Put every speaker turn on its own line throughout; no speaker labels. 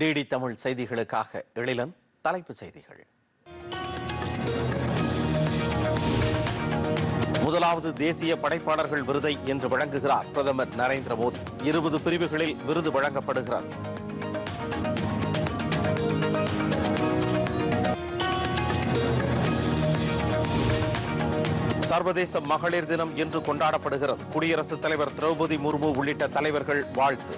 DD Tamil செய்திகளுக்காக எழிலன் தலைப்பு செய்திகள் முதலாவது தேசிய படைப்பாளர்கள் விருதை இன்று வழங்குகிறார் பிரதமர் நரேந்திர மோடி இருபது பிரிவுகளில் விருது வழங்கப்படுகிறார் சர்வதேச மகளிர் தினம் இன்று கொண்டாடப்படுகிறது குடியரசுத் தலைவர் திரௌபதி முர்மு உள்ளிட்ட தலைவர்கள் வாழ்த்து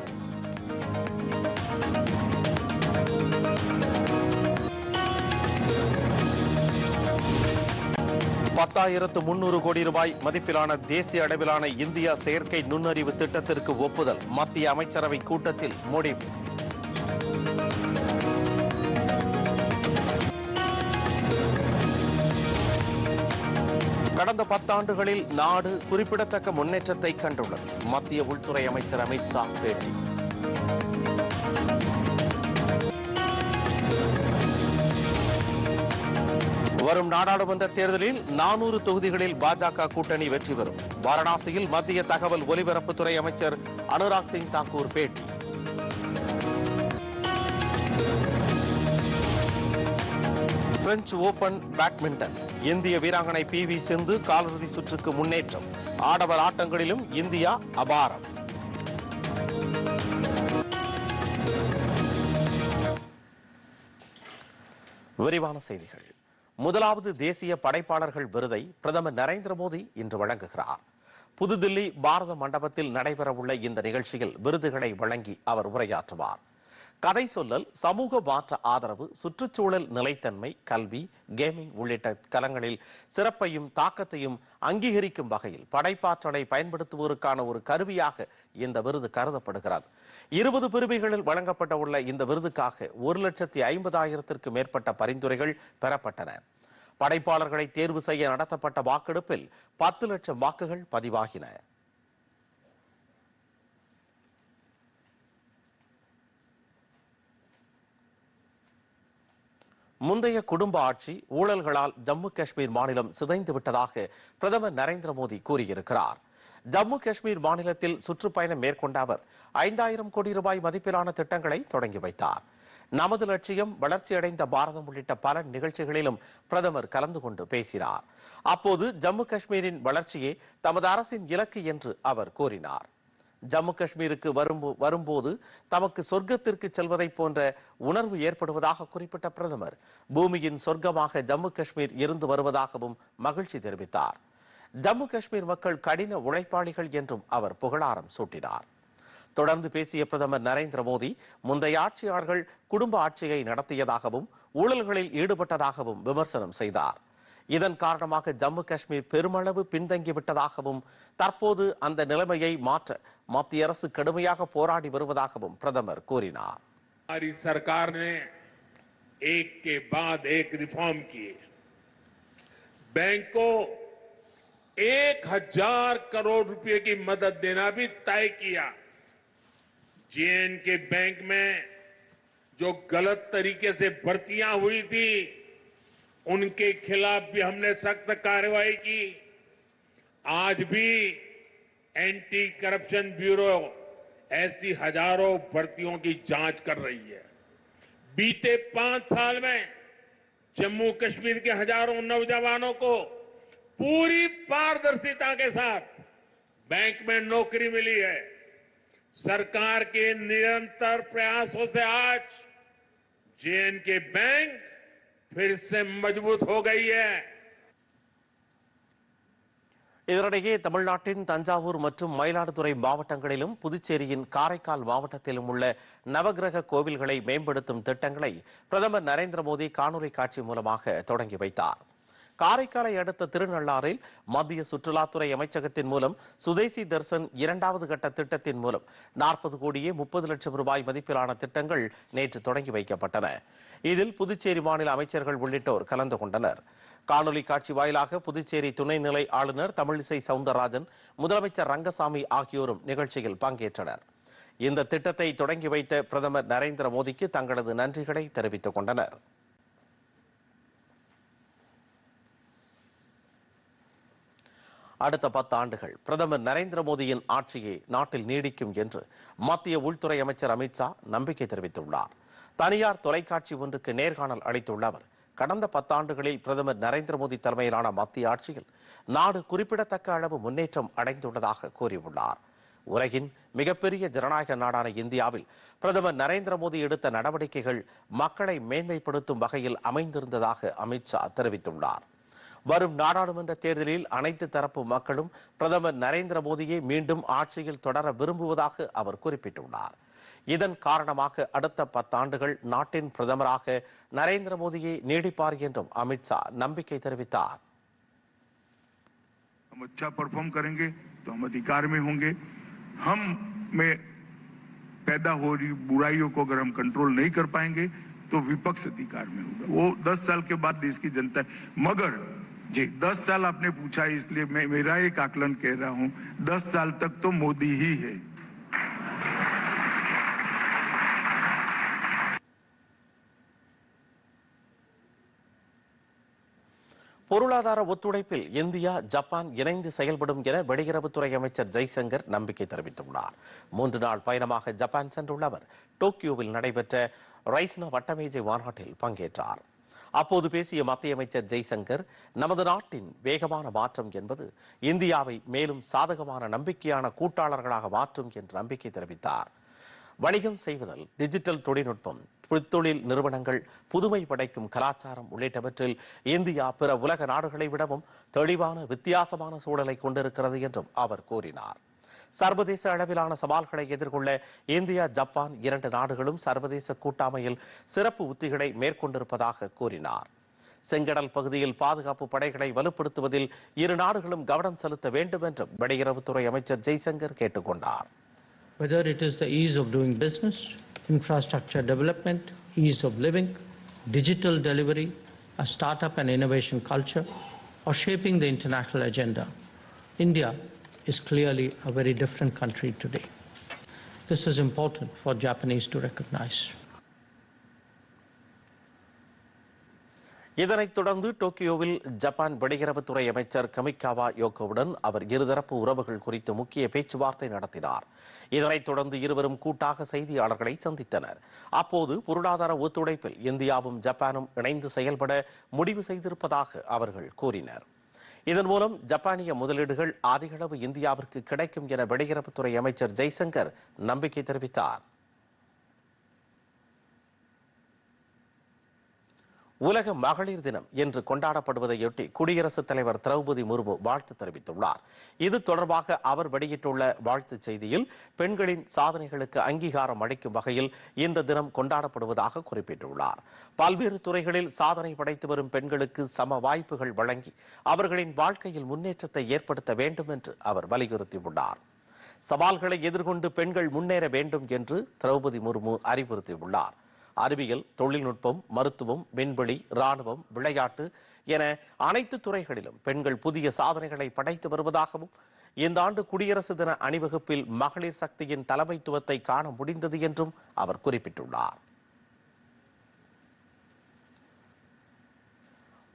பத்தாயிரத்து முன்னூறு கோடி ரூபாய் மதிப்பிலான தேசிய அளவிலான இந்தியா செயற்கை நுண்ணறிவு திட்டத்திற்கு ஒப்புதல் மத்திய அமைச்சரவை கூட்டத்தில் மோடி கடந்த பத்தாண்டுகளில் நாடு குறிப்பிடத்தக்க முன்னேற்றத்தை கண்டுள்ளது மத்திய உள்துறை அமைச்சர் அமித் பேட்டி வரும் நாடாளுமன்ற தேர்தலில் நானூறு தொகுதிகளில் பாஜக கூட்டணி வெற்றி பெறும் வாரணாசியில் மத்திய தகவல் ஒலிபரப்புத்துறை அமைச்சர் அனுராக் சிங் தாக்கூர் பேட்டி பிரெஞ்சு ஓபன் பேட்மிண்டன் இந்திய வீராங்கனை பி வி சிந்து காலிறுதி சுற்றுக்கு முன்னேற்றம் ஆடவர் ஆட்டங்களிலும் இந்தியா அபாரம் விரிவான செய்திகள் முதலாவது தேசிய படைப்பாளர்கள் விருதை பிரதமர் நரேந்திர மோடி இன்று வழங்குகிறார் புதுதில்லி பாரத மண்டபத்தில் நடைபெறவுள்ள இந்த நிகழ்ச்சியில் விருதுகளை வழங்கி அவர் உரையாற்றுவார் கதை சொல்லல் சமூக மாற்ற ஆதரவு சுற்றுச்சூழல் நிலைத்தன்மை கல்வி கேமிங் உள்ளிட்ட களங்களில் சிறப்பையும் தாக்கத்தையும் அங்கீகரிக்கும் வகையில் படைப்பாற்றலை பயன்படுத்துவோருக்கான ஒரு கருவியாக இந்த விருது கருதப்படுகிறது இருபது பிரிவுகளில் வழங்கப்பட உள்ள இந்த விருதுக்காக ஒரு லட்சத்தி ஐம்பதாயிரத்திற்கு மேற்பட்ட பரிந்துரைகள் பெறப்பட்டன படைப்பாளர்களை தேர்வு செய்ய நடத்தப்பட்ட வாக்கெடுப்பில் பத்து லட்சம் வாக்குகள் பதிவாகின முந்தைய குடும்ப ஆட்சி ஊழல்களால் ஜம்மு காஷ்மீர் மாநிலம் சிதைந்து விட்டதாக பிரதமர் நரேந்திர மோடி கூறியிருக்கிறார் ஜம்மு காஷ்மீர் மாநிலத்தில் சுற்றுப்பயணம் மேற்கொண்ட அவர் ஐந்தாயிரம் கோடி ரூபாய் மதிப்பிலான திட்டங்களை தொடங்கி வைத்தார் நமது லட்சியம் வளர்ச்சியடைந்த பாரதம் உள்ளிட்ட பல நிகழ்ச்சிகளிலும் பிரதமர் கலந்து கொண்டு பேசினார் அப்போது ஜம்மு காஷ்மீரின் வளர்ச்சியே தமது அரசின் இலக்கு என்று அவர் கூறினார் ஜம்மு காஷ்மீருக்கு வரும் வரும்போது தமக்கு சொர்க்கத்திற்கு செல்வதை போன்ற உணர்வு ஏற்படுவதாக குறிப்பிட்ட பிரதமர் பூமியின் சொர்க்கமாக ஜம்மு காஷ்மீர் இருந்து வருவதாகவும் மகிழ்ச்சி தெரிவித்தார் ஜம்மு காஷ்மீர் மக்கள் கடின உழைப்பாளிகள் என்றும் அவர் புகழாரம் சூட்டினார் தொடர்ந்து பேசிய பிரதமர் நரேந்திர மோடி முந்தைய ஆட்சியாளர்கள் குடும்ப ஆட்சியை நடத்தியதாகவும் ஊழல்களில் ஈடுபட்டதாகவும் விமர்சனம் செய்தார் இதன் காரணமாக ஜம்மு காஷ்மீர் பெருமளவு பின்தங்கிவிட்டதாகவும் தற்போது அந்த நிலைமையை மாற்ற மத்திய அரசு கடுமையாக போராடி வருவதாகவும் பிரதமர் கூறினார்
சர்க்கார் एक हजार करोड़ रुपए की मदद देना भी तय किया जेएन के बैंक में जो गलत तरीके से भर्तियां हुई थी उनके खिलाफ भी हमने सख्त कार्रवाई की आज भी एंटी करप्शन ब्यूरो ऐसी हजारों भर्तियों की जांच कर रही है बीते पांच साल में जम्मू कश्मीर के हजारों नौजवानों को पूरी पारदर्शिता के साथ बैंक में नौकरी मिली है सरकार के निरंतर प्रयासों से आज जेएन के बैंक फिर मजबूत हो गई है
இதனிடையே தமிழ்நாட்டின் தஞ்சாவூர் மற்றும் மயிலாடுதுறை மாவட்டங்களிலும் புதுச்சேரியின் காரைக்கால் மாவட்டத்திலும் உள்ள நவகிரக கோவில்களை மேம்படுத்தும் திட்டங்களை பிரதமர் நரேந்திர மோடி காணொலி காட்சி மூலமாக தொடங்கி வைத்தார் காரைக்காலை அடுத்த திருநள்ளாறில் மத்திய சுற்றுலாத்துறை அமைச்சகத்தின் மூலம் சுதேசி தர்சன் இரண்டாவது கட்ட திட்டத்தின் மூலம் நாற்பது கோடியே முப்பது லட்சம் ரூபாய் மதிப்பிலான திட்டங்கள் நேற்று தொடங்கி வைக்கப்பட்டன இதில் புதுச்சேரி மாநில அமைச்சர்கள் உள்ளிட்டோர் கலந்து கொண்டனர் காணொலி காட்சி வாயிலாக புதுச்சேரி துணைநிலை ஆளுநர் தமிழிசை சவுந்தரராஜன் முதலமைச்சர் ரங்கசாமி ஆகியோரும் நிகழ்ச்சியில் பங்கேற்றனர் இந்த திட்டத்தை தொடங்கி வைத்த பிரதமர் நரேந்திர மோடிக்கு தங்களது நன்றிகளை தெரிவித்துக் கொண்டனர் அடுத்த பத்து ஆண்டுகள் பிரதமர் நரேந்திர மோடியின் ஆட்சியை நாட்டில் நீடிக்கும் என்று மத்திய உள்துறை அமைச்சர் அமித்ஷா நம்பிக்கை தெரிவித்துள்ளார் தனியார் தொலைக்காட்சி ஒன்றுக்கு நேர்காணல் அளித்துள்ள அவர் கடந்த பத்தாண்டுகளில் பிரதமர் நரேந்திர மோடி தலைமையிலான மத்திய ஆட்சியில் நாடு குறிப்பிடத்தக்க அளவு முன்னேற்றம் அடைந்துள்ளதாக கூறியுள்ளார் உலகின் மிகப்பெரிய ஜனநாயக நாடான இந்தியாவில் பிரதமர் நரேந்திர மோடி எடுத்த நடவடிக்கைகள் மக்களை மேன்மைப்படுத்தும் வகையில் அமைந்திருந்ததாக அமித்ஷா தெரிவித்துள்ளார் வரும் நாடாளுமன்ற தேர்தலில் அனைத்து தரப்பு மக்களும் பிரதமர் நரேந்திர மோடியை மீண்டும் ஆட்சியில் தொடர விரும்புவதாக அவர் குறிப்பிட்டுள்ளார் இதன் காரணமாக அடுத்த பத்தாண்டுகள் நாட்டின் பிரதமராக நரேந்திர மோடியை நீடிப்பார் என்றும் அமித் ஷா
நம்பிக்கை தெரிவித்தார் हम अच्छा परफॉर्म करेंगे तो हम अधिकार में होंगे पैदा हो रही बुराइयों को अगर हम कंट्रोल नहीं कर पाएंगे तो विपक्ष अधिकार में होगा वो 10 साल के बाद देश की जनता मगर जी 10 साल आपने पूछा इसलिए मेरा एक आकलन कह रहा हूं 10 साल तक तो मोदी ही है
पोरुलादारा ओत्तुடைப்பில் இந்தியா जापान இணைந்து செயல்படும் என்ற வெளி กระทุ றை அமைச்சர் ஜெய் سنگர் நம்பிக்கை தெரிவித்துள்ளார் மூன்று நாள் பயனமாக ஜப்பான் சென்றுள்ளார் டோக்கியோவில் நடைபெற்ற ரைஸ்னா வட்டமேசை वार्widehatில் பங்கேற்ற அப்போது பேசிய மத்திய அமைச்சர் ஜெய்சங்கர் நமது நாட்டின் வேகமான மாற்றம் என்பது இந்தியாவை மேலும் சாதகமான நம்பிக்கையான கூட்டாளர்களாக மாற்றும் என்று நம்பிக்கை தெரிவித்தார் வணிகம் செய்வதில் டிஜிட்டல் தொழில்நுட்பம் தொழில் நிறுவனங்கள் புதுமை படைக்கும் கலாச்சாரம் உள்ளிட்டவற்றில் இந்தியா பிற உலக நாடுகளை விடவும் தெளிவான வித்தியாசமான சூழலை கொண்டிருக்கிறது என்றும் அவர் கூறினார் சர்வதேச அளவிலான சவால்களை எதிர்கொள்ள இந்தியா ஜப்பான் இரண்டு நாடுகளும் சர்வதேச கூட்டாமையில் சிறப்பு உத்திகளை மேற்கொண்டிருப்பதாக கூறினார் செங்கடல் பகுதியில் பாதுகாப்பு படைகளை வலுப்படுத்துவதில் இரு நாடுகளும் கவனம் செலுத்த வேண்டும் என்றும் வெளியுறவுத்துறை அமைச்சர் ஜெய்சங்கர் கேட்டுக்கொண்டார் Whether it is the ease of doing business, infrastructure development, ease of living, digital delivery, a startup and innovation culture, or shaping the international agenda, India is clearly a very different country today. This is important for Japanese to recognize. இதனைத் தொடர்ந்து டோக்கியோவில் Japan வெளியுறவுத்துறை அமைச்சர் கமிக்காவா யோகோவுடன் அவர் இருதரப்பு உறவுகள் குறித்து முக்கிய பேச்சுவார்த்தை நடத்தினார் இதனைத் தொடர்ந்து இருவரும் கூட்டாக செய்தியாளர்களை சந்தித்தனர் அப்போது பொருளாதார ஒத்துழைப்பில் இந்தியாவும் ஜப்பானும் இணைந்து செயல்பட முடிவு செய்திருப்பதாக அவர்கள் கூறினர் இதன் மூலம் ஜப்பானிய முதலீடுகள் அதிகளவு இந்தியாவிற்கு கிடைக்கும் என வெளியுறவுத்துறை அமைச்சர் ஜெய்சங்கர் நம்பிக்கை தெரிவித்தார் உலக மகளிர் தினம் என்று கொண்டாடப்படுவதையொட்டி குடியரசுத் தலைவர் திரௌபதி முர்மு வாழ்த்து தெரிவித்துள்ளார் இது தொடர்பாக அவர் வெளியிட்டுள்ள வாழ்த்துச் செய்தியில் பெண்களின் சாதனைகளுக்கு அங்கீகாரம் அளிக்கும் வகையில் இந்த தினம் கொண்டாடப்படுவதாக குறிப்பிட்டுள்ளார் பல்வேறு துறைகளில் சாதனை படைத்து வரும் பெண்களுக்கு சம வாய்ப்புகள் வழங்கி அவர்களின் வாழ்க்கையில் முன்னேற்றத்தை ஏற்படுத்த வேண்டும் என்று அவர் வலியுறுத்தியுள்ளார் சவால்களை எதிர்கொண்டு பெண்கள் முன்னேற வேண்டும் என்று திரௌபதி முர்மு அறிவுறுத்தியுள்ளார் அறிவியல் தொழில்நுட்பம் மருத்துவம் விண்வெளி இராணுவம் விளையாட்டு என அனைத்து துறைகளிலும் பெண்கள் புதிய சாதனைகளை படைத்து வருவதாகவும் இந்த ஆண்டு குடியரசு தின அணிவகுப்பில் மகளிர் சக்தியின் தலைமைத்துவத்தை காண முடிந்தது என்றும் அவர் குறிப்பிட்டுள்ளார்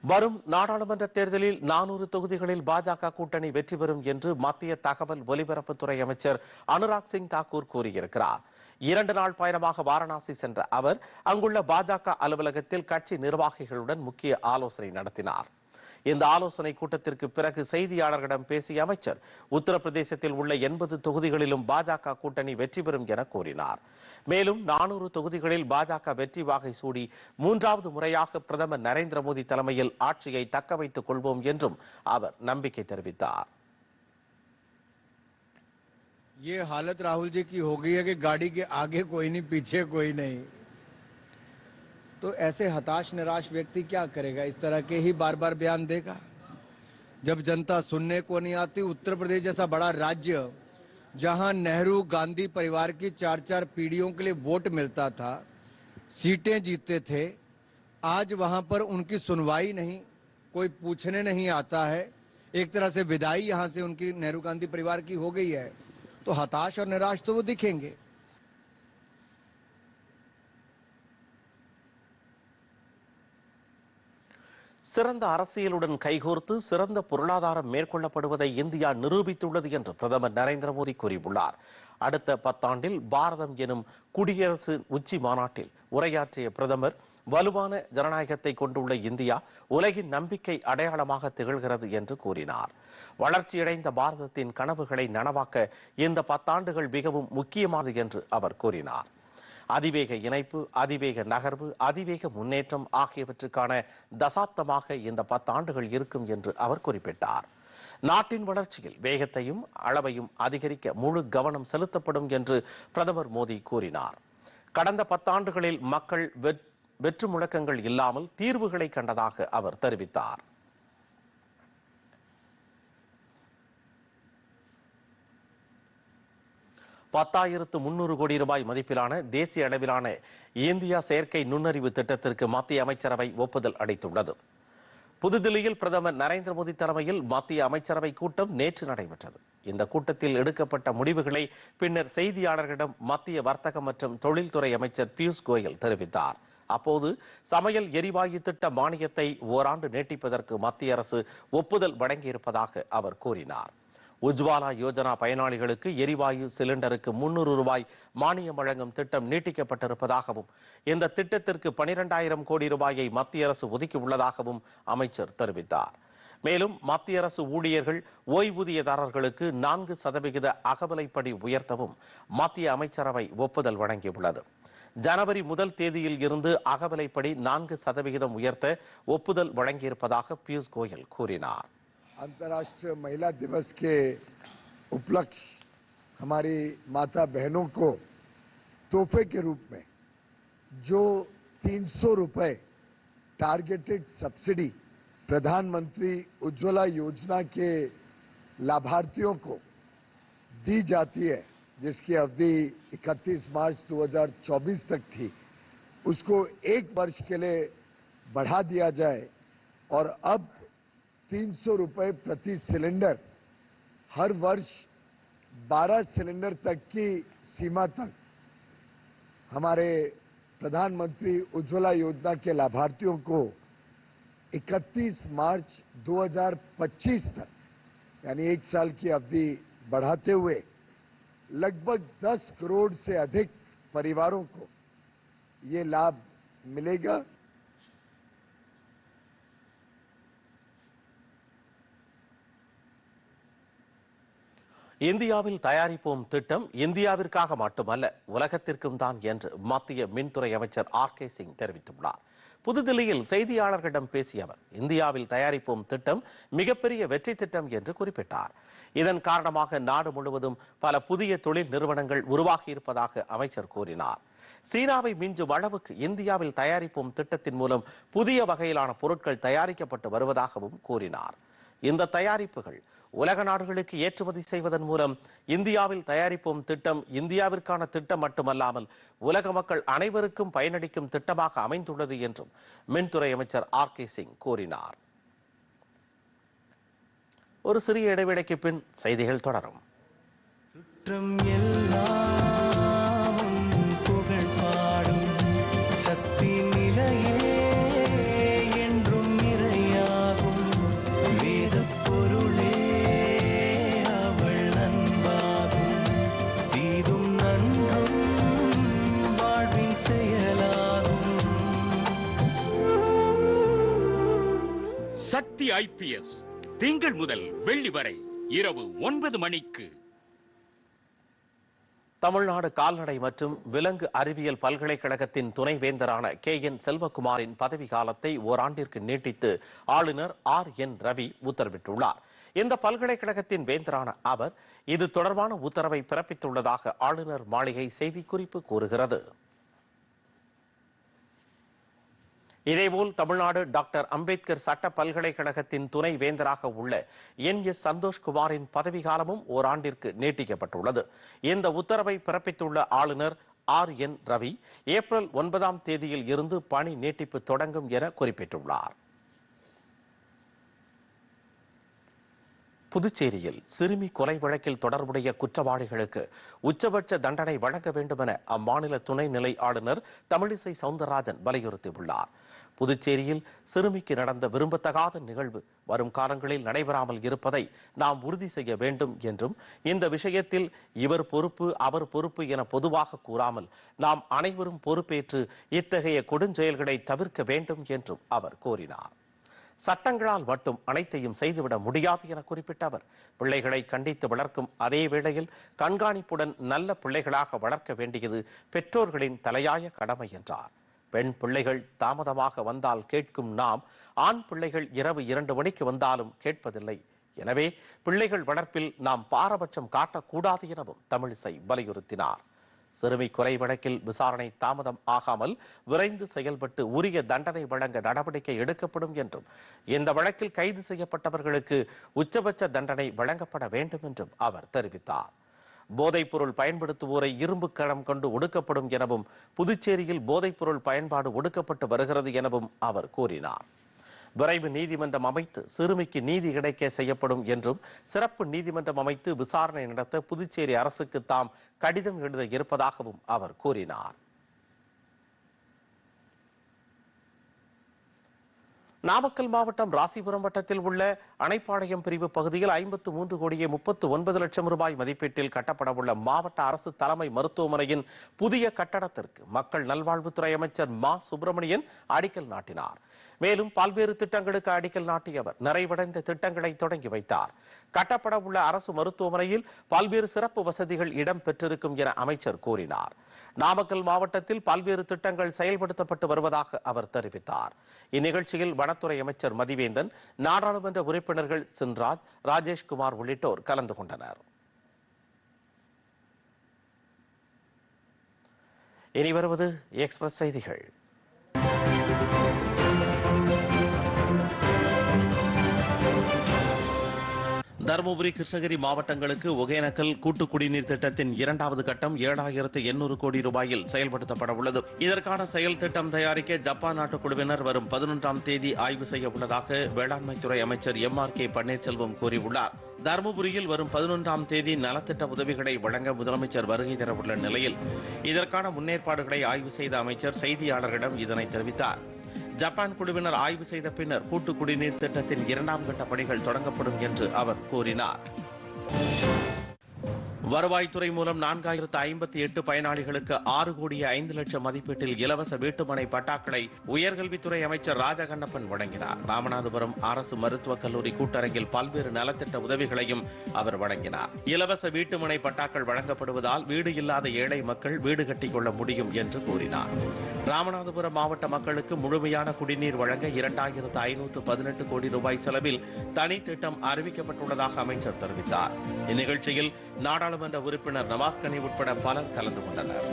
வரும் நாடாளுமன்ற தேர்தலில் நானூறு தொகுதிகளில் பாஜக கூட்டணி வெற்றி பெறும் என்று மத்திய தகவல் ஒலிபரப்புத்துறை அமைச்சர் அனுராக் சிங் தாக்கூர் கூறியிருக்கிறார் இரண்டு நாள் பயணமாக வாரணாசி சென்ற அவர் அங்குள்ள பாஜக அலுவலகத்தில் கட்சி நிர்வாகிகளுடன் முக்கிய ஆலோசனை நடத்தினார் இந்த ஆலோசனை கூட்டத்திற்கு பிறகு செய்தியாளர்களிடம் பேசிய அமைச்சர் உத்தரப்பிரதேசத்தில் உள்ள எண்பது தொகுதிகளிலும் பாஜக கூட்டணி வெற்றி பெறும் என கூறினார் மேலும் நானூறு தொகுதிகளில் பாஜக வெற்றி வாகை சூடி மூன்றாவது முறையாக பிரதமர் நரேந்திர மோடி தலைமையில் ஆட்சியை தக்க வைத்துக் கொள்வோம் என்றும் அவர் நம்பிக்கை தெரிவித்தார்
ये हालत राहुल जी की हो गई है कि गाड़ी के आगे कोई नहीं पीछे कोई नहीं तो ऐसे हताश निराश व्यक्ति क्या करेगा इस तरह के ही बार बार बयान देगा जब जनता सुनने को नहीं आती उत्तर प्रदेश जैसा बड़ा राज्य जहां नेहरू गांधी परिवार की चार चार पीढ़ियों के लिए वोट मिलता था सीटें जीतते थे आज वहां पर उनकी सुनवाई नहीं कोई पूछने नहीं आता है एक तरह से विदाई यहां से उनकी नेहरू गांधी परिवार की हो गई है तो हताश और निराश तो वो दिखेंगे சிறந்த
அரசியலுடன் கைகோர்த்து சிறந்த பொருளாதாரம் மேற்கொள்ளப்படுவதை இந்தியா நிரூபித்துள்ளது என்று பிரதமர் நரேந்திர மோடி கூறியுள்ளார் அடுத்த பத்தாண்டில் பாரதம் எனும் குடியரசு உச்சி மாநாட்டில் உரையாற்றிய பிரதமர் வலுவான ஜனநாயகத்தை கொண்டுள்ள இந்தியா உலகின் நம்பிக்கை அடையாளமாக திகழ்கிறது என்று கூறினார் வளர்ச்சியடைந்த பாரதத்தின் கனவுகளை நனவாக்க இந்த பத்தாண்டுகள் மிகவும் முக்கியமானது என்று அவர் கூறினார் அதிவேக இணைப்பு அதிவேக நகர்வு அதிவேக முன்னேற்றம் ஆகியவற்றுக்கான தசாப்தமாக இந்த பத்தாண்டுகள் இருக்கும் என்று அவர் குறிப்பிட்டார் நாட்டின் வளர்ச்சியில் வேகத்தையும் அளவையும் அதிகரிக்க முழு கவனம் செலுத்தப்படும் என்று பிரதமர் மோடி கூறினார் கடந்த பத்தாண்டுகளில் மக்கள் வெற்று முழக்கங்கள் இல்லாமல் தீர்வுகளை கண்டதாக அவர் தெரிவித்தார் பத்தாயிரத்து முன்னூறு கோடி ரூபாய் மதிப்பிலான தேசிய அளவிலான இந்தியா செயற்கை நுண்ணறிவு திட்டத்திற்கு மத்திய அமைச்சரவை ஒப்புதல் அளித்துள்ளது புதுதில்லியில் பிரதமர் நரேந்திர மோடி தலைமையில் மத்திய அமைச்சரவை கூட்டம் நேற்று நடைபெற்றது இந்த கூட்டத்தில் எடுக்கப்பட்ட முடிவுகளை பின்னர் செய்தியாளர்களிடம் மத்திய வர்த்தகம் மற்றும் தொழில்துறை அமைச்சர் பியூஷ் கோயல் தெரிவித்தார் அப்போது சமையல் எரிவாயு திட்ட மானியத்தை ஓராண்டு நீட்டிப்பதற்கு மத்திய அரசு ஒப்புதல் வழங்கியிருப்பதாக அவர் கூறினார் உஜ்வாலா யோஜனா பயனாளிகளுக்கு எரிவாயு சிலிண்டருக்கு முன்னூறு ரூபாய் மானியம் வழங்கும் திட்டம் நீட்டிக்கப்பட்டிருப்பதாகவும் இந்த திட்டத்திற்கு பனிரெண்டாயிரம் கோடி ரூபாயை மத்திய அரசு ஒதுக்கியுள்ளதாகவும் அமைச்சர் தெரிவித்தார் மேலும் மத்திய அரசு ஊழியர்கள் ஓய்வூதியதாரர்களுக்கு நான்கு சதவிகித அகவலைப்படி உயர்த்தவும் மத்திய அமைச்சரவை ஒப்புதல் வழங்கியுள்ளது ஜனவரி முதல் தேதியில் இருந்து அகவலைப்படி நான்கு சதவிகிதம் உயர்த்த ஒப்புதல் வழங்கியிருப்பதாக பியூஷ் கோயல் கூறினார்
अंतर्राष्ट्रीय महिला दिवस के उपलक्ष हमारी माता बहनों को तोहफे के रूप में जो तीन सौ रुपये टारगेटेड सब्सिडी प्रधानमंत्री उज्ज्वला योजना के लाभार्थियों को दी जाती है जिसकी अवधि 31 मार्च 2024 तक थी उसको एक वर्ष के लिए बढ़ा दिया जाए और अब तीन सौ रुपये प्रति सिलेंडर हर वर्ष 12 सिलेंडर तक की सीमा तक हमारे प्रधानमंत्री उज्ज्वला योजना के लाभार्थियों को 31 मार्च 2025 तक यानी एक साल की अवधि बढ़ाते हुए लगभग 10 करोड़ से अधिक परिवारों को ये लाभ मिलेगा இந்தியாவில்
தயாரிப்போம் திட்டம் இந்தியாவிற்காக மட்டுமல்ல உலகத்திற்கும் தான் என்று மத்திய மின்துறை அமைச்சர் ஆர் கே சிங் தெரிவித்துள்ளார் புதுதில்லியில் செய்தியாளர்களிடம் பேசிய அவர் இந்தியாவில் தயாரிப்போம் திட்டம் மிகப்பெரிய வெற்றி திட்டம் என்று குறிப்பிட்டார் இதன் காரணமாக நாடு முழுவதும் பல புதிய தொழில் நிறுவனங்கள் உருவாகியிருப்பதாக அமைச்சர் கூறினார் சீனாவை மிஞ்சும் அளவுக்கு இந்தியாவில் தயாரிப்போம் திட்டத்தின் மூலம் புதிய வகையிலான பொருட்கள் தயாரிக்கப்பட்டு வருவதாகவும் கூறினார் இந்த தயாரிப்புகள் உலக நாடுகளுக்கு ஏற்றுமதி செய்வதன் மூலம் இந்தியாவில் தயாரிப்போம் திட்டம் இந்தியாவிற்கான திட்டம் மட்டுமல்லாமல் உலக மக்கள் அனைவருக்கும் பயனளிக்கும் திட்டமாக அமைந்துள்ளது என்றும் மின்துறை அமைச்சர் ஆர் கே சிங் கூறினார் ஒரு சிறிய இடைவேளைக்கு பின் செய்திகள் தொடரும் சுற்றம் எல்லாம் ஐபிஎஸ் திங்கள் முதல் வெள்ளி வரை இரவு ஒன்பது மணிக்கு தமிழ்நாடு கால்நடை மற்றும் விலங்கு அறிவியல் பல்கலைக்கழகத்தின் துணைவேந்தரான கே என் செல்வகுமாரின் பதவி காலத்தை ஓராண்டிற்கு நீட்டித்து ஆளுநர் ஆர் என் ரவி உத்தரவிட்டுள்ளார் இந்த பல்கலைக்கழகத்தின் வேந்தரான அவர் இது தொடர்பான உத்தரவை பிறப்பித்துள்ளதாக ஆளுநர் மாளிகை செய்திக்குறிப்பு கூறுகிறது இதேபோல் தமிழ்நாடு டாக்டர் அம்பேத்கர் சட்ட பல்கலைக்கழகத்தின் துணை வேந்தராக உள்ள என் எஸ் சந்தோஷ்குமாரின் பதவிகாலமும் ஓராண்டிற்கு நீட்டிக்கப்பட்டுள்ளது இந்த உத்தரவை பிறப்பித்துள்ள ஆளுநர் ஆர் என் ரவி ஏப்ரல் ஒன்பதாம் தேதியில் இருந்து பணி நீட்டிப்பு தொடங்கும் என குறிப்பிட்டுள்ளார் புதுச்சேரியில் சிறுமி கொலை வழக்கில் தொடர்புடைய குற்றவாளிகளுக்கு உச்சபட்ச தண்டனை வழங்க வேண்டும் என அம்மாநில துணைநிலை ஆளுநர் தமிழிசை சவுந்தரராஜன் வலியுறுத்தியுள்ளார் புதுச்சேரியில் சிறுமிக்கு நடந்த விரும்பத்தகாத நிகழ்வு வரும் காலங்களில் நடைபெறாமல் இருப்பதை நாம் உறுதி செய்ய வேண்டும் என்றும் இந்த விஷயத்தில் இவர் பொறுப்பு அவர் பொறுப்பு என பொதுவாக கூறாமல் நாம் அனைவரும் பொறுப்பேற்று இத்தகைய கொடுஞ்செயல்களை தவிர்க்க வேண்டும் என்றும் அவர் கூறினார் சட்டங்களால் மட்டும் அனைத்தையும் செய்துவிட முடியாது என குறிப்பிட்ட அவர் பிள்ளைகளை கண்டித்து வளர்க்கும் அதே வேளையில் கண்காணிப்புடன் நல்ல பிள்ளைகளாக வளர்க்க வேண்டியது பெற்றோர்களின் தலையாய கடமை என்றார் பெண் பிள்ளைகள் தாமதமாக வந்தால் கேட்கும் நாம் ஆண் பிள்ளைகள் இரவு இரண்டு மணிக்கு வந்தாலும் கேட்பதில்லை எனவே பிள்ளைகள் வளர்ப்பில் நாம் பாரபட்சம் காட்டக்கூடாது எனவும் தமிழிசை வலியுறுத்தினார் சிறுமி கொலை வழக்கில் விசாரணை தாமதம் ஆகாமல் விரைந்து செயல்பட்டு உரிய தண்டனை வழங்க நடவடிக்கை எடுக்கப்படும் என்றும் இந்த வழக்கில் கைது செய்யப்பட்டவர்களுக்கு உச்சபட்ச தண்டனை வழங்கப்பட வேண்டும் என்றும் அவர் தெரிவித்தார் போதைப்பொருள் பயன்படுத்துவோரை இரும்பு கணம் கொண்டு ஒடுக்கப்படும் எனவும் புதுச்சேரியில் போதைப்பொருள் பயன்பாடு ஒடுக்கப்பட்டு வருகிறது எனவும் அவர் கூறினார் விரைவு நீதிமன்றம் அமைத்து சிறுமிக்கு நீதி கிடைக்க செய்யப்படும் என்றும் சிறப்பு நீதிமன்றம் அமைத்து விசாரணை நடத்த புதுச்சேரி அரசுக்கு தாம் கடிதம் எழுத இருப்பதாகவும் அவர் கூறினார் நாமக்கல் மாவட்டம் ராசிபுரம் வட்டத்தில் உள்ள அணைப்பாளையம் பிரிவு பகுதியில் ஐம்பத்து மூன்று கோடியே முப்பத்து ஒன்பது லட்சம் ரூபாய் மதிப்பீட்டில் கட்டப்படவுள்ள மாவட்ட அரசு தலைமை மருத்துவமனையின் புதிய கட்டடத்திற்கு மக்கள் நல்வாழ்வுத்துறை அமைச்சர் மா சுப்பிரமணியன் அடிக்கல் நாட்டினார் மேலும் பல்வேறு திட்டங்களுக்கு அடிக்கல் நாட்டிய அவர் நிறைவடைந்த திட்டங்களை தொடங்கி வைத்தார் கட்டப்பட உள்ள அரசு மருத்துவமனையில் பல்வேறு சிறப்பு வசதிகள் இடம் பெற்றிருக்கும் என அமைச்சர் கூறினார் நாமக்கல் மாவட்டத்தில் பல்வேறு திட்டங்கள் செயல்படுத்தப்பட்டு வருவதாக அவர் தெரிவித்தார் இந்நிகழ்ச்சியில் வனத்துறை அமைச்சர் மதிவேந்தன் நாடாளுமன்ற உறுப்பினர்கள் சின்ராஜ் ராஜேஷ்குமார் உள்ளிட்டோர் கலந்து கொண்டனர் இனி வருவது எக்ஸ்பிரஸ் செய்திகள் தருமபுரி கிருஷ்ணகிரி மாவட்டங்களுக்கு ஒகேனக்கல் கூட்டு குடிநீர் திட்டத்தின் இரண்டாவது கட்டம் ஏழாயிரத்து எண்ணூறு கோடி ரூபாயில் செயல்படுத்தப்பட உள்ளது இதற்கான செயல் திட்டம் தயாரிக்க ஜப்பான் நாட்டு குழுவினர் வரும் பதினொன்றாம் தேதி ஆய்வு செய்ய உள்ளதாக வேளாண்மைத்துறை அமைச்சர் எம் ஆர் கே பன்னீர்செல்வம் கூறியுள்ளார் தருமபுரியில் வரும் பதினொன்றாம் தேதி நலத்திட்ட உதவிகளை வழங்க முதலமைச்சர் வருகை தரவுள்ள நிலையில் இதற்கான முன்னேற்பாடுகளை ஆய்வு செய்த அமைச்சர் செய்தியாளர்களிடம் இதனை தெரிவித்தார் ஜப்பான் குழுவினர் ஆய்வு செய்த பின்னர் கூட்டு குடிநீர் திட்டத்தின் இரண்டாம் கட்ட பணிகள் தொடங்கப்படும் என்று அவர் கூறினார் வருவாய்த்துறை மூலம் நான்காயிரத்து ஐம்பத்தி எட்டு பயனாளிகளுக்கு ஆறு கோடி ஐந்து லட்சம் மதிப்பீட்டில் இலவச வீட்டுமனை பட்டாக்களை உயர்கல்வித்துறை அமைச்சர் ராஜகண்ணப்பன் வழங்கினார் ராமநாதபுரம் அரசு மருத்துவக் கல்லூரி கூட்டரங்கில் பல்வேறு நலத்திட்ட உதவிகளையும் அவர் வழங்கினார் இலவச வீட்டுமனை பட்டாக்கள் வழங்கப்படுவதால் வீடு இல்லாத ஏழை மக்கள் வீடு கட்டிக்கொள்ள முடியும் என்று கூறினார் ராமநாதபுரம் மாவட்ட மக்களுக்கு முழுமையான குடிநீர் வழங்க இரண்டாயிரத்து ஐநூற்று பதினெட்டு கோடி ரூபாய் செலவில் தனி திட்டம் அறிவிக்கப்பட்டுள்ளதாக அமைச்சர் தெரிவித்தார் இந்நிகழ்ச்சியில் நாடாளுமன்ற உறுப்பினர் நவாஸ்கனி உட்பட பலர் கலந்து கொண்டனர்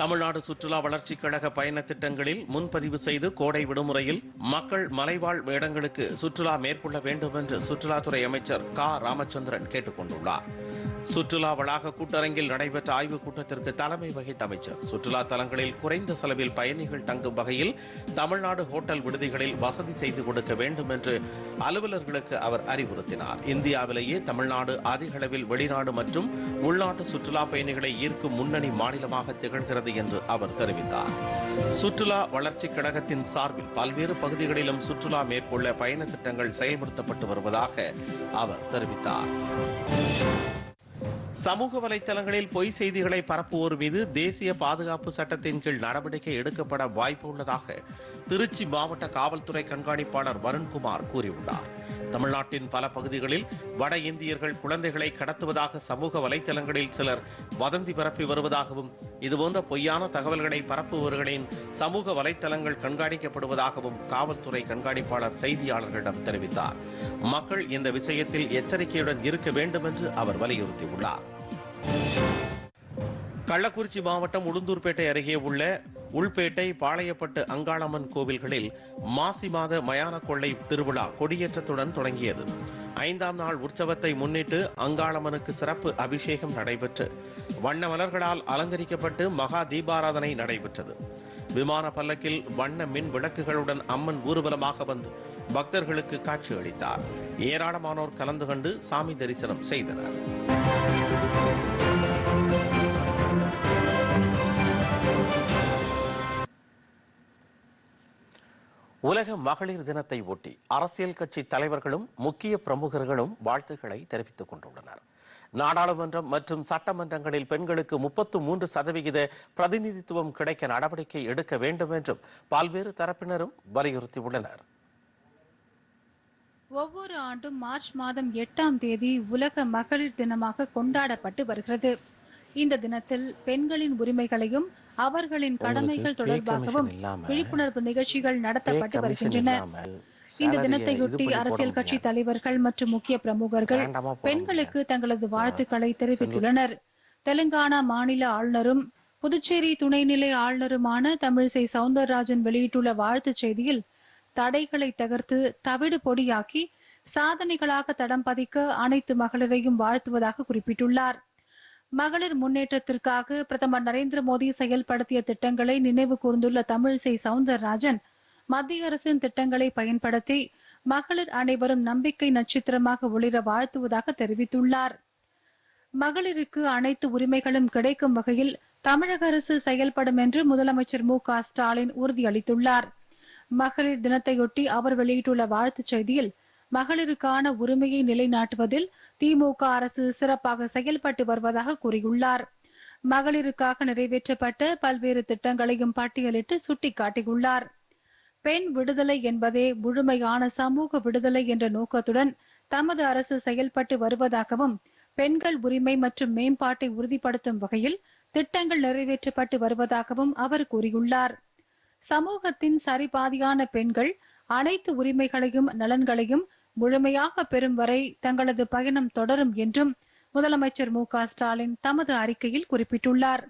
தமிழ்நாடு சுற்றுலா வளர்ச்சிக் கழக பயண திட்டங்களில் முன்பதிவு செய்து கோடை விடுமுறையில் மக்கள் மலைவாழ் இடங்களுக்கு சுற்றுலா மேற்கொள்ள வேண்டும் என்று சுற்றுலாத்துறை அமைச்சர் கா ராமச்சந்திரன் கேட்டுக் கொண்டுள்ளார் சுற்றுலா வளாக கூட்டரங்கில் நடைபெற்ற ஆய்வுக் கூட்டத்திற்கு தலைமை வகித்த அமைச்சர் சுற்றுலா தலங்களில் குறைந்த செலவில் பயணிகள் தங்கும் வகையில் தமிழ்நாடு ஹோட்டல் விடுதிகளில் வசதி செய்து கொடுக்க வேண்டும் என்று அலுவலர்களுக்கு அவர் அறிவுறுத்தினார் இந்தியாவிலேயே தமிழ்நாடு அதிக அளவில் வெளிநாடு மற்றும் உள்நாட்டு சுற்றுலா பயணிகளை ஈர்க்கும் முன்னணி மாநிலமாக திகழ்கிறது உள்ளது என்று அவர் தெரிவித்தார் சுற்றுலா வளர்ச்சிக் கழகத்தின் சார்பில் பல்வேறு பகுதிகளிலும் சுற்றுலா மேற்கொள்ள பயண திட்டங்கள் செயல்படுத்தப்பட்டு வருவதாக அவர் தெரிவித்தார் சமூக வலைதளங்களில் பொய் செய்திகளை பரப்புவோர் மீது தேசிய பாதுகாப்பு சட்டத்தின் கீழ் நடவடிக்கை எடுக்கப்பட வாய்ப்பு உள்ளதாக திருச்சி மாவட்ட காவல்துறை கண்காணிப்பாளர் வருண்குமார் கூறியுள்ளார் தமிழ்நாட்டின் பல பகுதிகளில் வட இந்தியர்கள் குழந்தைகளை கடத்துவதாக சமூக வலைத்தளங்களில் சிலர் வதந்தி பரப்பி வருவதாகவும் இதுபோன்ற பொய்யான தகவல்களை பரப்புபவர்களின் சமூக வலைத்தளங்கள் கண்காணிக்கப்படுவதாகவும் காவல்துறை கண்காணிப்பாளர் செய்தியாளர்களிடம் தெரிவித்தார் மக்கள் இந்த விஷயத்தில் எச்சரிக்கையுடன் இருக்க வேண்டும் என்று அவர் வலியுறுத்தியுள்ளார் கள்ளக்குறிச்சி மாவட்டம் உளுந்தூர்பேட்டை அருகே உள்ள உள்பேட்டை பாளையப்பட்டு அங்காளம்மன் கோவில்களில் மாசி மாத மயான கொள்ளை திருவிழா கொடியேற்றத்துடன் தொடங்கியது ஐந்தாம் நாள் உற்சவத்தை முன்னிட்டு அங்காளம்மனுக்கு சிறப்பு அபிஷேகம் நடைபெற்று வண்ண மலர்களால் அலங்கரிக்கப்பட்டு மகா தீபாராதனை நடைபெற்றது விமான பல்லக்கில் வண்ண மின் விளக்குகளுடன் அம்மன் ஊர்வலமாக வந்து பக்தர்களுக்கு காட்சி அளித்தார் ஏராளமானோர் கலந்து கொண்டு சாமி தரிசனம் செய்தனர் உலக மகளிர் தினத்தை ஒட்டி அரசியல் கட்சி தலைவர்களும் முக்கிய பிரமுகர்களும் வாழ்த்துக்களை தெரிவித்துக் கொண்டுள்ளனர் நாடாளுமன்றம் மற்றும் சட்டமன்றங்களில் பெண்களுக்கு முப்பத்து மூன்று சதவிகித பிரதிநிதித்துவம் கிடைக்க நடவடிக்கை எடுக்க வேண்டும் என்றும் பல்வேறு தரப்பினரும் வலியுறுத்தியுள்ளனர்
ஒவ்வொரு ஆண்டும் மார்ச் மாதம் எட்டாம் தேதி உலக மகளிர் தினமாக கொண்டாடப்பட்டு வருகிறது இந்த தினத்தில் பெண்களின் உரிமைகளையும் அவர்களின் கடமைகள் தொடர்பாகவும் விழிப்புணர்வு நிகழ்ச்சிகள் நடத்தப்பட்டு வருகின்றன இந்த தினத்தையொட்டி அரசியல் கட்சி தலைவர்கள் மற்றும் முக்கிய பிரமுகர்கள் பெண்களுக்கு தங்களது வாழ்த்துக்களை தெரிவித்துள்ளனர் தெலுங்கானா மாநில ஆளுநரும் புதுச்சேரி துணைநிலை ஆளுநருமான தமிழிசை சவுந்தரராஜன் வெளியிட்டுள்ள வாழ்த்துச் செய்தியில் தடைகளை தகர்த்து தவிடு பொடியாக்கி சாதனைகளாக தடம் பதிக்க அனைத்து மகளிரையும் வாழ்த்துவதாக குறிப்பிட்டுள்ளார் மகளிர் முன்னேற்றத்திற்காக பிரதமர் நரேந்திர மோடி செயல்படுத்திய திட்டங்களை நினைவு கூர்ந்துள்ள தமிழிசை சவுந்தரராஜன் மத்திய அரசின் திட்டங்களை பயன்படுத்தி மகளிர் அனைவரும் நம்பிக்கை நட்சத்திரமாக ஒளிர வாழ்த்துவதாக தெரிவித்துள்ளார் மகளிருக்கு அனைத்து உரிமைகளும் கிடைக்கும் வகையில் தமிழக அரசு செயல்படும் என்று முதலமைச்சர் மு ஸ்டாலின் உறுதியளித்துள்ளார் மகளிர் தினத்தையொட்டி அவர் வெளியிட்டுள்ள வாழ்த்துச் செய்தியில் மகளிருக்கான உரிமையை நிலைநாட்டுவதில் திமுக அரசு சிறப்பாக செயல்பட்டு வருவதாக கூறியுள்ளார் மகளிருக்காக நிறைவேற்றப்பட்ட பல்வேறு திட்டங்களையும் பட்டியலிட்டு சுட்டிக்காட்டியுள்ளார் பெண் விடுதலை என்பதே முழுமையான சமூக விடுதலை என்ற நோக்கத்துடன் தமது அரசு செயல்பட்டு வருவதாகவும் பெண்கள் உரிமை மற்றும் மேம்பாட்டை உறுதிப்படுத்தும் வகையில் திட்டங்கள் நிறைவேற்றப்பட்டு வருவதாகவும் அவர் கூறியுள்ளார் சமூகத்தின் சரிபாதியான பெண்கள் அனைத்து உரிமைகளையும் நலன்களையும் முழுமையாக பெறும் வரை தங்களது பயணம் தொடரும் என்றும் முதலமைச்சர் மு ஸ்டாலின் தமது அறிக்கையில் குறிப்பிட்டுள்ளார்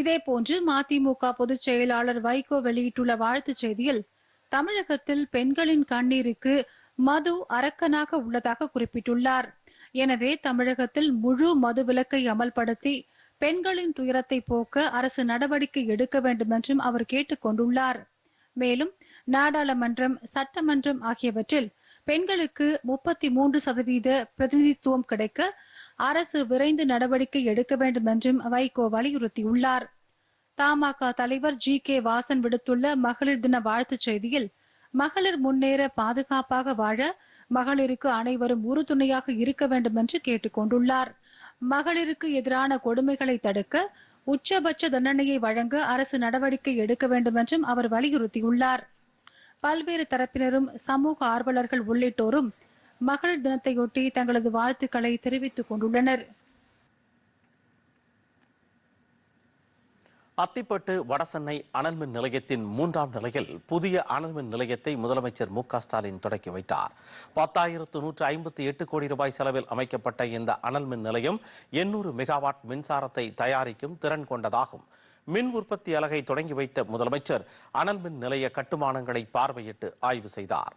இதேபோன்று மதிமுக பொதுச் செயலாளர் வைகோ வெளியிட்டுள்ள வாழ்த்துச் செய்தியில் தமிழகத்தில் பெண்களின் கண்ணீருக்கு மது அரக்கனாக உள்ளதாக குறிப்பிட்டுள்ளார் எனவே தமிழகத்தில் முழு மது விலக்கை அமல்படுத்தி பெண்களின் துயரத்தை போக்க அரசு நடவடிக்கை எடுக்க வேண்டும் என்றும் அவர் கேட்டுக் கொண்டுள்ளார் மேலும் நாடாளுமன்றம் சட்டமன்றம் ஆகியவற்றில் பெண்களுக்கு முப்பத்தி மூன்று சதவீத பிரதிநிதித்துவம் கிடைக்க அரசு விரைந்து நடவடிக்கை எடுக்க வேண்டும் என்றும் வைகோ வலியுறுத்தியுள்ளார் தமாக தலைவர் ஜி கே வாசன் விடுத்துள்ள மகளிர் தின வாழ்த்துச் செய்தியில் மகளிர் முன்னேற பாதுகாப்பாக வாழ மகளிருக்கு அனைவரும் உறுதுணையாக இருக்க வேண்டும் என்று கேட்டுக்கொண்டுள்ளார் மகளிருக்கு எதிரான கொடுமைகளை தடுக்க உச்சபட்ச தண்டனையை வழங்க அரசு நடவடிக்கை எடுக்க வேண்டும் என்றும் அவர் வலியுறுத்தியுள்ளார் பல்வேறு தரப்பினரும் சமூக ஆர்வலர்கள் உள்ளிட்டோரும் மகளிர் தினத்தையொட்டி தங்களது வாழ்த்துக்களை தெரிவித்துக் கொண்டுள்ளனர்
அத்திப்பட்டு வடசென்னை அனல்மின் நிலையத்தின் மூன்றாம் நிலையில் புதிய அனல்மின் நிலையத்தை முதலமைச்சர் மு ஸ்டாலின் தொடக்கி வைத்தார் பத்தாயிரத்து நூற்று ஐம்பத்தி எட்டு கோடி ரூபாய் செலவில் அமைக்கப்பட்ட இந்த அனல்மின் நிலையம் எண்ணூறு மெகாவாட் மின்சாரத்தை தயாரிக்கும் திறன் கொண்டதாகும் மின் உற்பத்தி அலகை தொடங்கி வைத்த முதலமைச்சர் அனல் மின் நிலைய கட்டுமானங்களை பார்வையிட்டு ஆய்வு செய்தார்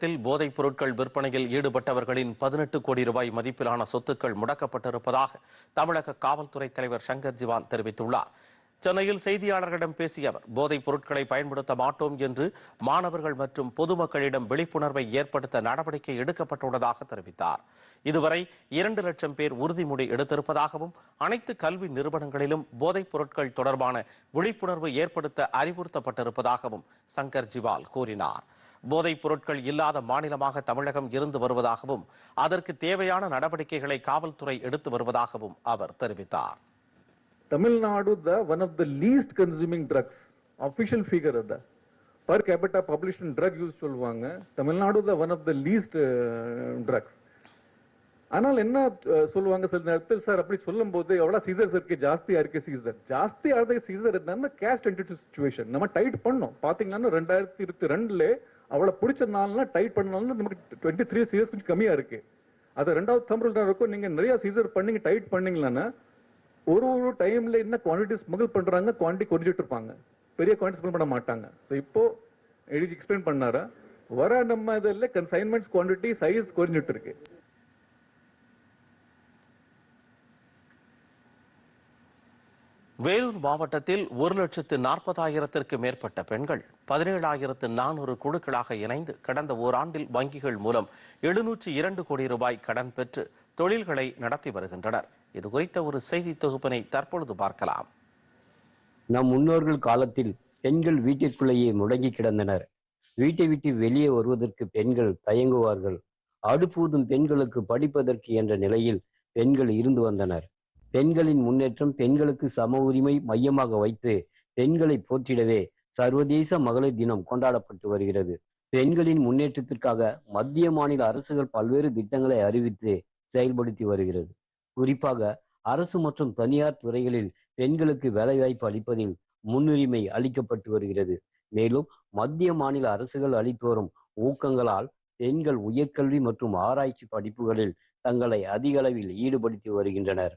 தமிழகத்தில் போதைப் பொருட்கள் விற்பனையில் ஈடுபட்டவர்களின் பதினெட்டு கோடி ரூபாய் மதிப்பிலான சொத்துக்கள் முடக்கப்பட்டிருப்பதாக தமிழக காவல்துறை தலைவர் சங்கர் ஜிவால் தெரிவித்துள்ளார் சென்னையில் செய்தியாளர்களிடம் பேசிய அவர் போதைப் பொருட்களை பயன்படுத்த மாட்டோம் என்று மாணவர்கள் மற்றும் பொதுமக்களிடம் விழிப்புணர்வை ஏற்படுத்த நடவடிக்கை எடுக்கப்பட்டுள்ளதாக தெரிவித்தார் இதுவரை இரண்டு லட்சம் பேர் உறுதிமொழி எடுத்திருப்பதாகவும் அனைத்து கல்வி நிறுவனங்களிலும் போதைப் பொருட்கள் தொடர்பான விழிப்புணர்வு ஏற்படுத்த அறிவுறுத்தப்பட்டிருப்பதாகவும் சங்கர் ஜிவால் கூறினாா் போதைப் பொருட்கள் இல்லாத மாநிலமாக தமிழகம் இருந்து வருவதாகவும் அதற்கு தேவையான நடவடிக்கைகளை காவல்துறை எடுத்து வருவதாகவும் அவர் தெரிவித்தார்
Tamil Nadu the one of the least consuming drugs official figure அது per capita population drug use சொல்லுவாங்க Tamil Nadu the one of the least drugs ஆனால் என்ன uh, சொல்லுவாங்க சில நேரத்தில் சார் அப்படி சொல்லும் போது எவ்வளோ சீசர்ஸ் இருக்கு ஜாஸ்தியா இருக்கு சீசர் ஜாஸ்தியா இருந்த சீசர் என்னன்னா கேஸ்ட் என்டிட்டி சுச்சுவேஷன் நம்ம டைட் பண்ணோம் பாத்தீங்கன்னா ரெண்டாயிரத்தி இருபத்தி ரெண்டுல அவளை
பிடிச்ச நாள்லாம் டைட் பண்ணாலும் நமக்கு டுவெண்ட்டி த்ரீ சீசர்ஸ் கொஞ்சம் கம்மியாக இருக்குது அது ரெண்டாவது தம் ரூல் இருக்கும் நீங்கள் நிறையா சீசர் பண்ணிங்க டைட் பண்ணிங்களான்னா ஒரு ஒரு டைமில் என்ன குவான்டிட்டி ஸ்மகிள் பண்ணுறாங்க குவான்டிட்டி குறைஞ்சிட்டு இருப்பாங்க பெரிய குவான்டிட்டி ஸ்மகிள் பண்ண மாட்டாங்க ஸோ இப்போது எக்ஸ்பிளைன் பண்ணாரா வர நம்ம இதில் கன்சைன்மெண்ட்ஸ் குவான்டிட்டி சைஸ் குறைஞ்சிட்டு இருக்கு வேலூர் மாவட்டத்தில் ஒரு லட்சத்து நாற்பதாயிரத்திற்கு மேற்பட்ட பெண்கள் பதினேழாயிரத்து நானூறு குழுக்களாக இணைந்து கடந்த ஓராண்டில் வங்கிகள் மூலம் எழுநூற்று இரண்டு கோடி ரூபாய் கடன் பெற்று தொழில்களை நடத்தி வருகின்றனர் இது குறித்த ஒரு செய்தி தொகுப்பினை தற்பொழுது பார்க்கலாம்
நம் முன்னோர்கள் காலத்தில் பெண்கள் வீட்டிற்குள்ளேயே முடங்கி கிடந்தனர் வீட்டை விட்டு வெளியே வருவதற்கு பெண்கள் தயங்குவார்கள் அடுப்பூதும் பெண்களுக்கு படிப்பதற்கு என்ற நிலையில் பெண்கள் இருந்து வந்தனர் பெண்களின் முன்னேற்றம் பெண்களுக்கு சம உரிமை மையமாக வைத்து பெண்களை போற்றிடவே சர்வதேச மகளிர் தினம் கொண்டாடப்பட்டு வருகிறது பெண்களின் முன்னேற்றத்திற்காக மத்திய மாநில அரசுகள் பல்வேறு திட்டங்களை அறிவித்து செயல்படுத்தி வருகிறது குறிப்பாக அரசு மற்றும் தனியார் துறைகளில் பெண்களுக்கு வேலைவாய்ப்பு அளிப்பதில் முன்னுரிமை அளிக்கப்பட்டு வருகிறது மேலும் மத்திய மாநில அரசுகள் அளித்து வரும் ஊக்கங்களால் பெண்கள் உயர்கல்வி மற்றும் ஆராய்ச்சி படிப்புகளில் தங்களை அதிக அளவில் ஈடுபடுத்தி வருகின்றனர்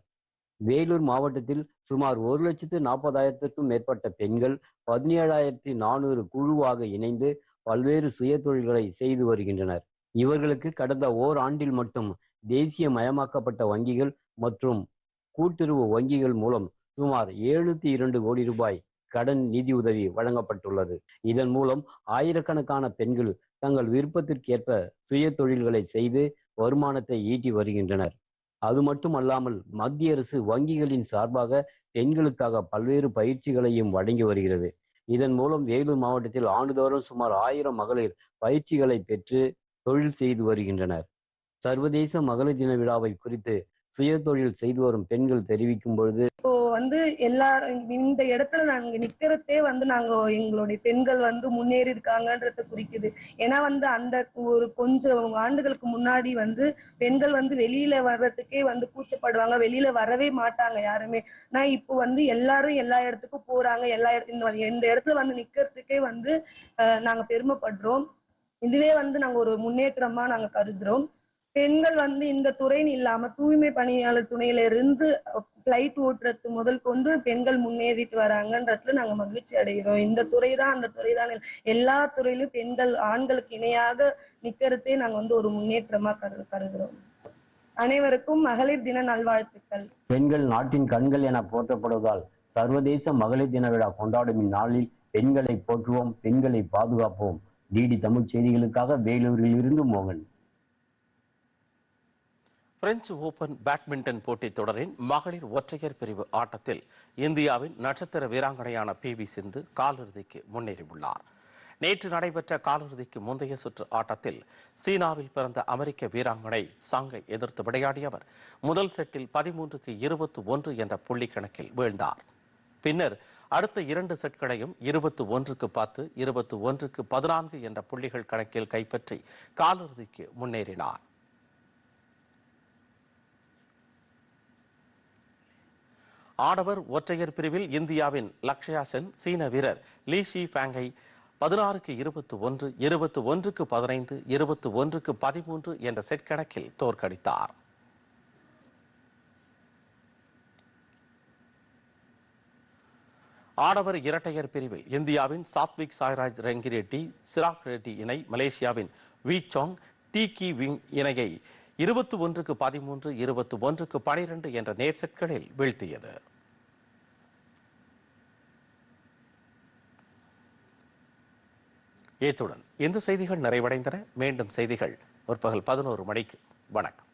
வேலூர் மாவட்டத்தில் சுமார் ஒரு லட்சத்து நாற்பதாயிரத்திற்கும் மேற்பட்ட பெண்கள் பதினேழாயிரத்தி நானூறு குழுவாக இணைந்து பல்வேறு சுய தொழில்களை செய்து வருகின்றனர் இவர்களுக்கு கடந்த ஓராண்டில் மட்டும் தேசிய மயமாக்கப்பட்ட வங்கிகள் மற்றும் கூட்டுறவு வங்கிகள் மூலம் சுமார் எழுநூத்தி இரண்டு கோடி ரூபாய் கடன் நிதி உதவி வழங்கப்பட்டுள்ளது இதன் மூலம் ஆயிரக்கணக்கான பெண்கள் தங்கள் விருப்பத்திற்கேற்ப சுய தொழில்களை செய்து வருமானத்தை ஈட்டி வருகின்றனர் அது மட்டும் அல்லாமல் மத்திய அரசு வங்கிகளின் சார்பாக பெண்களுக்காக பல்வேறு பயிற்சிகளையும் வழங்கி வருகிறது இதன் மூலம் வேலூர் மாவட்டத்தில் ஆண்டுதோறும் சுமார் ஆயிரம் மகளிர் பயிற்சிகளை பெற்று தொழில் செய்து வருகின்றனர் சர்வதேச மகளிர் தின விழாவை குறித்து சுய தொழில் செய்து வரும் பெண்கள் தெரிவிக்கும் பொழுது
வந்து எல்லா இந்த இடத்துல நாங்க நிக்கிறதே வந்து நாங்க எங்களுடைய பெண்கள் வந்து முன்னேறி இருக்காங்கன்றத குறிக்குது ஏன்னா வந்து அந்த ஒரு கொஞ்சம் ஆண்டுகளுக்கு முன்னாடி வந்து பெண்கள் வந்து வெளியில வர்றதுக்கே வந்து கூச்சப்படுவாங்க வெளியில வரவே மாட்டாங்க யாருமே நான் இப்போ வந்து எல்லாரும் எல்லா இடத்துக்கும் போறாங்க எல்லா இடத்துல இந்த இடத்துல வந்து நிக்கிறதுக்கே வந்து நாங்க பெருமைப்படுறோம் இதுவே வந்து நாங்க ஒரு முன்னேற்றமா நாங்க கருதுறோம் பெண்கள் வந்து இந்த துறைன்னு இல்லாம தூய்மை பணியாளர் துணையில இருந்து பிளைட் ஓட்டுறது முதல் கொண்டு பெண்கள் முன்னேறிட்டு வராங்கன்றதுல நாங்க மகிழ்ச்சி அடைகிறோம் இந்த துறை தான் அந்த துறை தான் எல்லா துறையிலும் பெண்கள் ஆண்களுக்கு இணையாக நிக்கிறதே நாங்க வந்து ஒரு முன்னேற்றமா கரு கருதுறோம் அனைவருக்கும் மகளிர் தின நல்வாழ்த்துக்கள்
பெண்கள் நாட்டின் கண்கள் என போற்றப்படுவதால் சர்வதேச மகளிர் தின விழா கொண்டாடும் இந்நாளில் பெண்களை போற்றுவோம் பெண்களை பாதுகாப்போம் டிடி தமிழ் செய்திகளுக்காக வேலூரில் இருந்து மோகன்
பிரெஞ்சு ஓபன் பேட்மிண்டன் போட்டித் தொடரின் மகளிர் ஒற்றையர் பிரிவு ஆட்டத்தில் இந்தியாவின் நட்சத்திர வீராங்கனையான பி வி சிந்து காலிறுதிக்கு முன்னேறியுள்ளார் நேற்று நடைபெற்ற காலிறுதிக்கு முந்தைய சுற்று ஆட்டத்தில் சீனாவில் பிறந்த அமெரிக்க வீராங்கனை சாங்கை எதிர்த்து விளையாடியவர் முதல் செட்டில் பதிமூன்றுக்கு இருபத்து ஒன்று என்ற புள்ளி கணக்கில் வீழ்ந்தார் பின்னர் அடுத்த இரண்டு செட்களையும் இருபத்து ஒன்றுக்கு பத்து இருபத்து ஒன்றுக்கு பதினான்கு என்ற புள்ளிகள் கணக்கில் கைப்பற்றி காலிறுதிக்கு முன்னேறினார் ஆடவர் ஒற்றையர் பிரிவில் இந்தியாவின் லக்ஷயா சென் சீன வீரர் லீ ஷி ஃபேங்கை பதினாறுக்கு இருபத்தி ஒன்று இருபத்தி ஒன்றுக்கு பதினைந்து இருபத்தி ஒன்றுக்கு பதிமூன்று என்ற செட் கணக்கில் தோற்கடித்தார் ஆடவர் இரட்டையர் பிரிவில் இந்தியாவின் சாத்விக் சாய்ராஜ் ரெங்கிரெட்டி சிராக் ரெட்டி இணை மலேசியாவின் Wei Chong Tee Kai Wun இணையை இருபத்தி ஒன்றுக்கு பதிமூன்று இருபத்தி ஒன்றுக்கு பனிரெண்டு என்ற நேர்செட்களில் வீழ்த்தியது இத்துடன் இந்த செய்திகள் நிறைவடைந்தன மீண்டும் செய்திகள் ஒரு பகல் பதினோரு மணிக்கு வணக்கம்